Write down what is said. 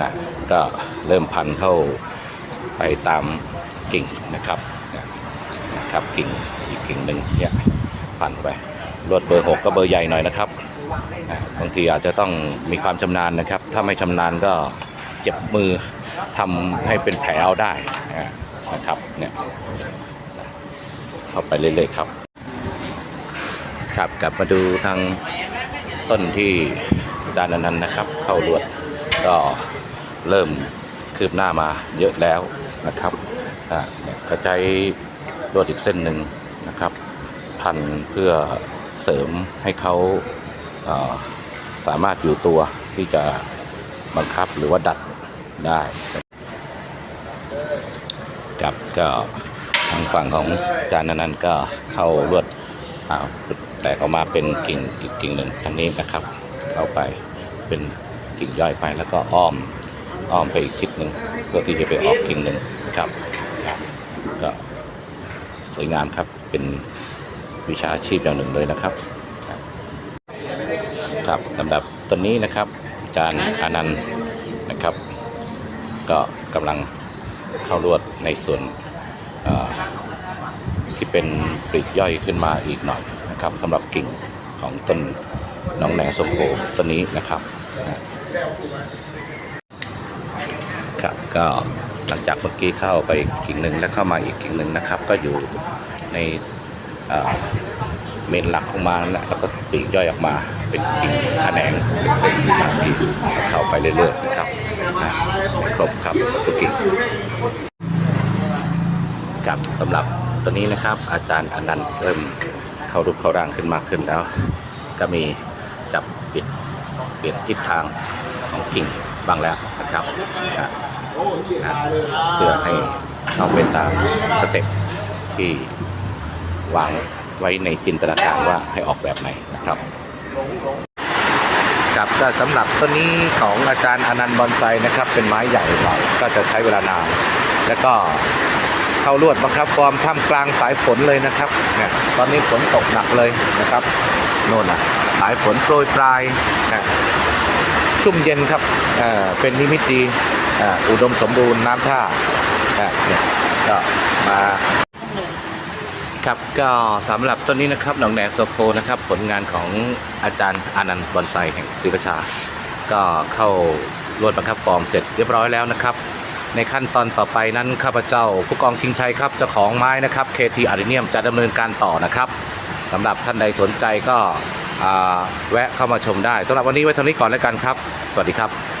นะก็เริ่มพันเข้าไปตามกิ่งนะครับนะครับกิ่งอีกกิ่งหนึ่งเนี่ยพันไปลวดเบอร์หกก็เบอร์ใหญ่หน่อยนะครับนะบางทีอาจจะต้องมีความชำนาญนะครับ ถ้าไม่ชำนาญก็เจ็บมือทำให้เป็นแผลเอาได้นะครับเนี่ยเข้าไปเรื่อยๆครับ ครับกลับมาดูทางต้นที่อาจารย์นันนะครับ เข้าลวด ก็เริ่มคืบหน้ามาเยอะแล้วนะครับอ่าเนี่ยก็ใช้ลวดอีกเส้นหนึ่งนะครับพันเพื่อเสริมให้เขาเอ่อสามารถอยู่ตัวที่จะบังคับหรือว่าดัดได้ครับก็ทางฝั่งของอาจารย์นั้นก็เข้าลวดอ่าแตกออกมาเป็นกิ่งอีกกิ่งหนึ่งทางนี้นะครับ เข้าไปเป็น กิ่งย่อยไปแล้วก็อ้อมอ้อมไปอีกทิศหนึ่งเพื่อที่จะไปออกกิ่งหนึ่งนะครับก็สวยงามครับเป็นวิชาชีพอย่างหนึ่งเลยนะครับ ครับสำหรับต้นนี้นะครับอาจารย์อนันต์นะครับ ก็กำลังเข้ารวดในส่วนที่เป็นปลีกย่อยขึ้นมาอีกหน่อยนะครับสำหรับกิ่งของต้นน้องแหนส้มโอต้นนี้นะครับ ครับก็หลังจากเมื่อกี้เข้าไปกิ่งหนึ่งแล้วเข้ามาอีกกิ่งหนึ่งนะครับ ก็อยู่ในเมนหลักของมันแล้วก็ปีกย่อยออกมาเป็นกิ่งแขนงเป็นๆมาที่เข้าไปเรื่อยๆนะครับอะครบครับทุกกิ่งกับสำหรับตัวนี้นะครับ อาจารย์อนันต์เริ่มเข้ารูปเข้าร่างขึ้นมากขึ้นแล้ว ก็มีจับปลี่ยน เปลี่ยนทิศทางของกิ่งบ้างแล้วนะครับนะนะเพื่อให้เข้าไปตามสเต็ปที่วางไว้ในจินตนาการว่าให้ออกแบบไหนนะครับกับก็สำหรับต้นนี้ของอาจารย์อนันต์บอนไซนะครับ เป็นไม้ใหญ่หน่อยก็จะใช้เวลานานแล้วก็ เข้าลวดบังคับฟอร์มท่ามกลางสายฝนเลยนะครับเนี่ยตอนนี้ฝนตกหนักเลยนะครับโน่นน่ะสายฝนโปรยปลายนะชุ่มเย็นครับเออเป็นนิมิตดีอุดมสมบูรณ์น้ำท่าเนี่ยก็มาครับก็สำหรับต้นนี้นะครับหนองแดงโซโคนะครับ ผลงานของอาจารย์อานันต์บอนไซแห่งศรีประชา ก็เข้าลวดบังคับฟอร์มเสร็จเรียบร้อยแล้วนะครับ ในขั้นตอนต่อไปนั้นข้าพเจ้า ผู้กองชิงชัยครับเจ้าของไม้นะครับ KT a r i n i u m จะดำเนินการต่อนะครับสำหรับท่านใดสนใจก็แวะเข้ามาชมได้สำหรับวันนี้ไว้เท่านี้ก่อนแล้วกันครับ สวัสดีครับ